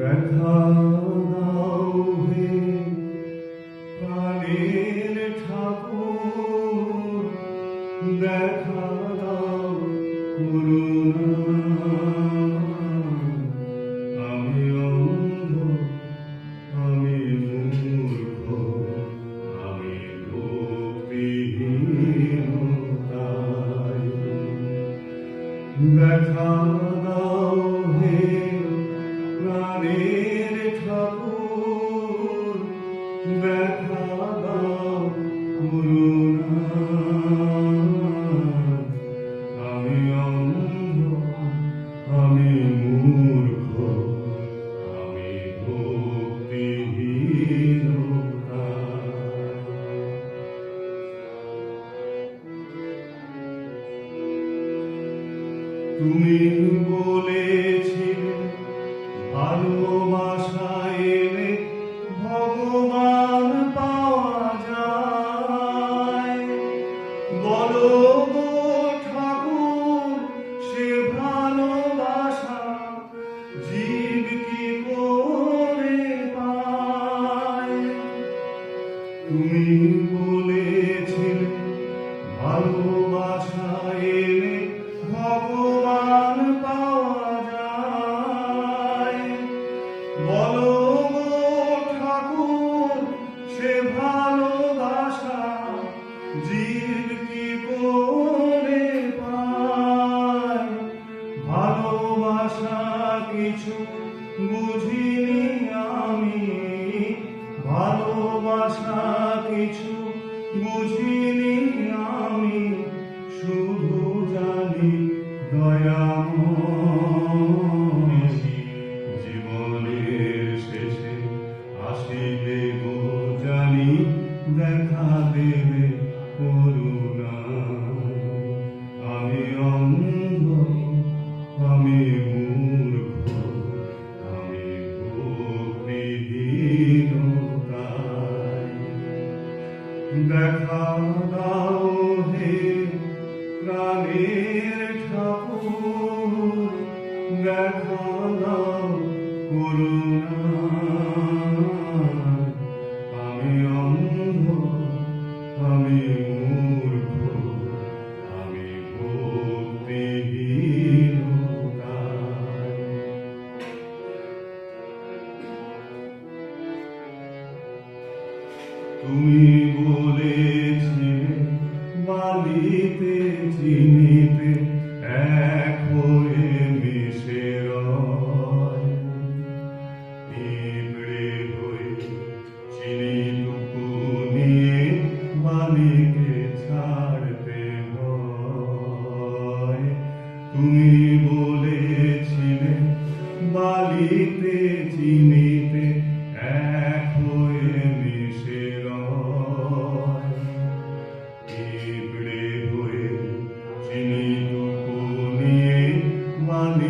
দেখা দাও হে প্রাণের ঠাকুর দাও করুণা। আমি আমি মূর্খ দেখা দাও প্রাণের ঠাকুর দেখা আমি আমি মূর্খ আমি তুমি বলেছিলে ভালোবাসা ভগবান পাওয়া বলো ঠাকুর সে ভালোবাসা কি তুমি জীব কি দেখা দাও হে প্রাণের ঠাকুর দেখা দাও করুণা আমি অন্ধ আমি মূর্খ তুমি বলেছিলে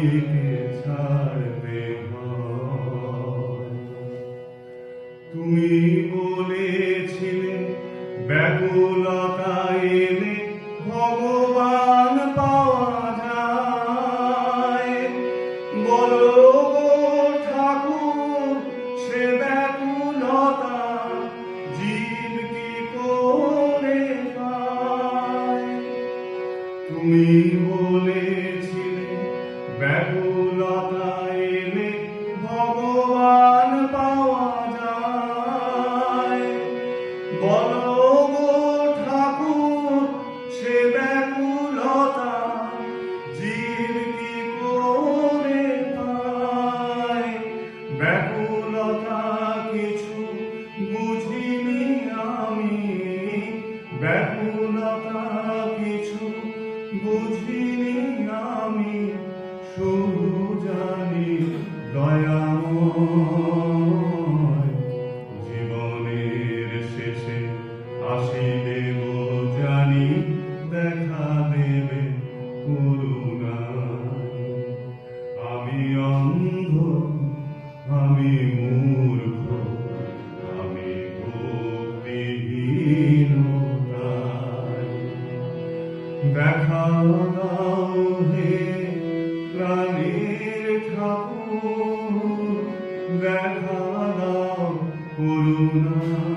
It's time. ভগবান দয়াময় জীবনের শেষে আসিবে জানি, দেখা দেবে আমি অন্ধ, আমি মূর্খ দেখা দাও হে প্রাণী that Hallelujah.